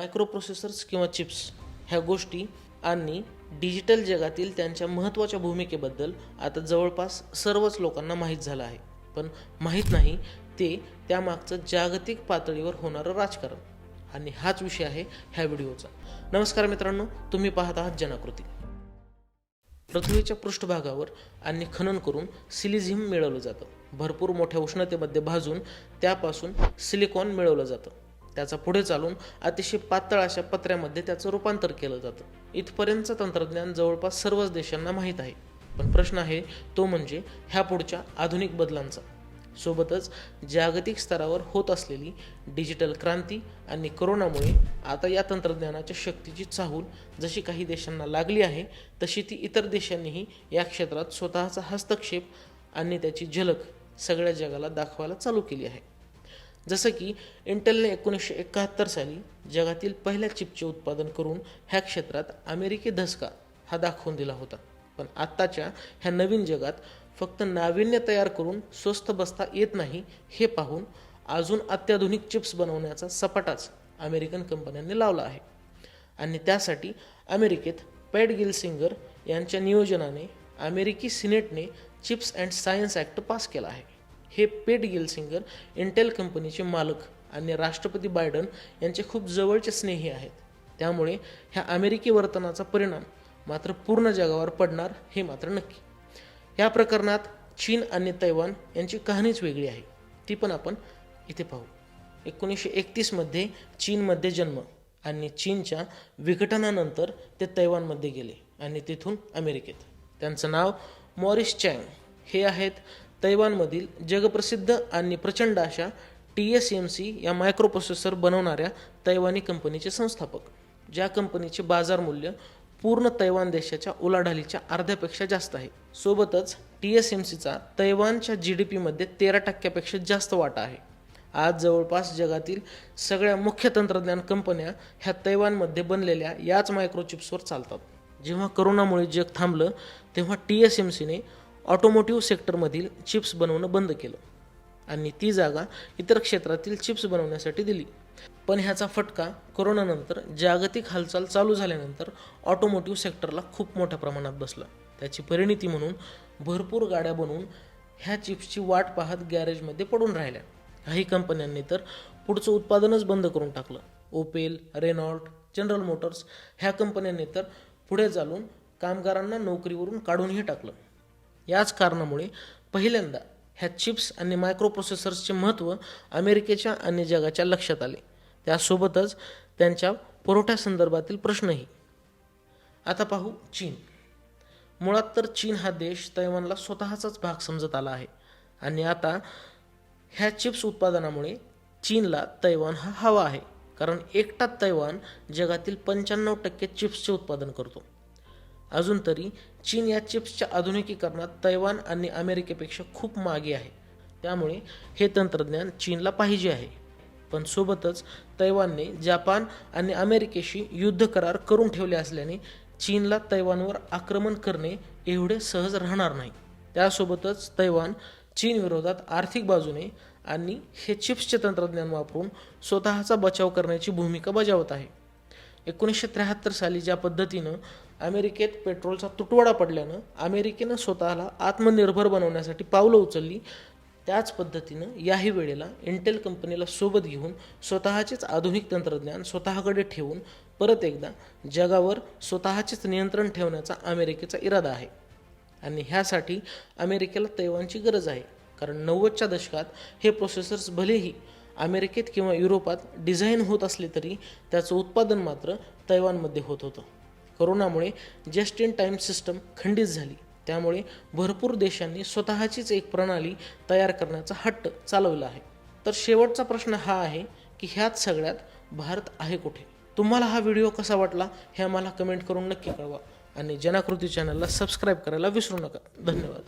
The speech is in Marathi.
मायक्रो प्रोसेसर्स किंवा चिप्स ह्या गोष्टी आणि डिजिटल जगातील त्यांच्या महत्त्वाच्या भूमिकेबद्दल आता जवळपास सर्वच लोकांना माहीत झालं आहे. पण माहीत नाही ते त्यामागचं जागतिक पातळीवर होणारं राजकारण. आणि हाच विषय आहे ह्या व्हिडिओचा. नमस्कार मित्रांनो तुम्ही पाहत आहात जनाकृती. पृथ्वीच्या पृष्ठभागावर आणि खनन करून सिलिझियम मिळवलं जातं. भरपूर मोठ्या उष्णतेमध्ये भाजून त्यापासून सिलिकॉन मिळवलं जातं. त्याचा पुढे चालून अतिशय पातळ अशा पत्र्यामध्ये त्याचं रूपांतर केलं जातं. इथपर्यंतचं तंत्रज्ञान जवळपास सर्वच देशांना माहीत आहे. पण प्रश्न आहे तो म्हणजे ह्या पुढच्या आधुनिक बदलांचा. सोबतच जागतिक स्तरावर होत असलेली डिजिटल क्रांती आणि करोनामुळे आता या तंत्रज्ञानाच्या शक्तीची चाहूल जशी काही देशांना लागली आहे तशी ती इतर देशांनीही या क्षेत्रात स्वतःचा हस्तक्षेप आणि त्याची झलक सगळ्या जगाला दाखवायला चालू केली आहे. जसं की इंटेलने एकोणीसशे एकाहत्तर साली जगातील पहिल्या चिपचे उत्पादन करून ह्या क्षेत्रात अमेरिकी धसका हा दाखवून दिला होता. पण आत्ताच्या ह्या नवीन जगात फक्त नाविन्य तयार करून स्वस्त बसता येत नाही हे पाहून अजून अत्याधुनिक चिप्स बनवण्याचा सपाटाच अमेरिकन कंपन्यांनी लावला आहे. आणि त्यासाठी अमेरिकेत पॅट गिलसिंगर यांच्या नियोजनाने अमेरिकी सिनेटने chips and science act pass केला आहे. हे पेट गिलसिंगर इंटेल कंपनीचे मालक आणि राष्ट्रपती बायडन यांचे खूप जवळचे स्नेही आहेत. त्यामुळे ह्या अमेरिकी वर्तनाचा परिणाम मात्र पूर्ण जगावर पडणार हे मात्र नक्की. या प्रकरणात चीन आणि तैवान यांची कहाणीच वेगळी आहे. ती पण आपण इथे पाहू. एकोणीसशे एकतीसमध्ये चीनमध्ये जन्म आणि चीनच्या विघटनानंतर ते तैवानमध्ये गेले आणि तिथून अमेरिकेत. त्यांचं नाव मॉरिस चँग. हे आहेत तैवानमधील जगप्रसिद्ध आणि प्रचंड अशा टी एस एम सी या मायक्रोप्रोसेसर बनवणाऱ्या तैवानी कंपनीचे संस्थापक ज्या कंपनीचे बाजार मूल्य पूर्ण तैवान देशाच्या उलाढालीच्या अर्ध्यापेक्षा जास्त आहे. सोबतच टी एस एम सीचा तैवानच्या जी डी पीमध्ये तेरा टक्क्यापेक्षा जास्त वाटा आहे. आज जवळपास जगातील सगळ्या मुख्य तंत्रज्ञान कंपन्या ह्या तैवानमध्ये बनलेल्या याच मायक्रोचिप्सवर चालतात. जेव्हा करोनामुळे जग थांबलं तेव्हा टी एस एम सीने ऑटोमोटिव्ह सेक्टरमधील चिप्स बनवणं बंद केलं आणि ती जागा इतर क्षेत्रातील चिप्स बनवण्यासाठी दिली. पण ह्याचा फटका कोरोनानंतर जागतिक हालचाल चालू झाल्यानंतर ऑटोमोटिव्ह सेक्टरला खूप मोठ्या प्रमाणात बसला. त्याची परिणिती म्हणून भरपूर गाड्या बनवून ह्या चिप्सची वाट पाहत गॅरेजमध्ये पडून राहिल्या. काही कंपन्यांनी तर पुढचं उत्पादनच बंद करून टाकलं. ओपेल रेनॉल्ट जनरल मोटर्स ह्या कंपन्यांनी तर पुढे चालून कामगारांना नोकरीवरून काढूनही टाकलं. याच कारणामुळे पहिल्यांदा ह्या चिप्स आणि मायक्रोप्रोसेसर्सचे महत्त्व अमेरिकेच्या आणि जगाच्या लक्षात आले. त्यासोबतच त्यांच्या पुरवठ्यासंदर्भातील प्रश्नही. आता पाहू चीन. मुळात तर चीन हा देश तैवानला स्वतःचाच भाग समजत आला आहे. आणि आता ह्या चिप्स उत्पादनामुळे चीनला तैवान हा हवा आहे. कारण एकटा तैवान जगातील पंच्याण्णव टक्के चिप्सचे उत्पादन करतो. अजून तरी चीन या चिप्सच्या आधुनिकीकरणात तैवान आणि अमेरिकेपेक्षा खूप मागे आहे. त्यामुळे हे तंत्रज्ञान चीनला पाहिजे आहे. पण सोबतच तैवानने जपान आणि अमेरिकेशी युद्ध करार करून ठेवले असल्याने चीनला तैवानवर आक्रमण करणे एवढे सहज राहणार नाही. त्यासोबतच तैवान चीन विरोधात आर्थिक बाजूने आणि हे चिप्सचे तंत्रज्ञान वापरून स्वतःचा बचाव करण्याची भूमिका बजावत आहे. एकोणीसशे त्र्याहत्तर साली ज्या पद्धतीनं अमेरिकेत पेट्रोलचा तुटवडा पडल्यानं अमेरिकेनं स्वतःला आत्मनिर्भर बनवण्यासाठी पावलं उचलली त्याच पद्धतीनं याही वेळेला इंटेल कंपनीला सोबत घेऊन स्वतःचेच आधुनिक तंत्रज्ञान स्वतःकडे ठेवून परत एकदा जगावर स्वतःचेच नियंत्रण ठेवण्याचा अमेरिकेचा इरादा आहे. आणि ह्यासाठी अमेरिकेला तैवानची गरज आहे कारण नव्वदच्या दशकात हे प्रोसेसर्स भलेही अमेरिकेत किंवा युरोपात डिझाईन होत असले तरी त्याचं उत्पादन मात्र तैवानमध्ये होत होतं. कोरोनामुळे जस्ट इन टाईम सिस्टम खंडित झाली. त्यामुळे भरपूर देशांनी स्वतःचीच एक प्रणाली तयार करण्याचा हट्ट चालवला आहे. तर शेवटचा प्रश्न हा आहे की ह्यात सगळ्यात भारत आहे कुठे? तुम्हाला हा व्हिडिओ कसा वाटला हे आम्हाला कमेंट करून नक्की कळवा. आणि जनाकृती चॅनलला सबस्क्राईब करायला विसरू नका. धन्यवाद.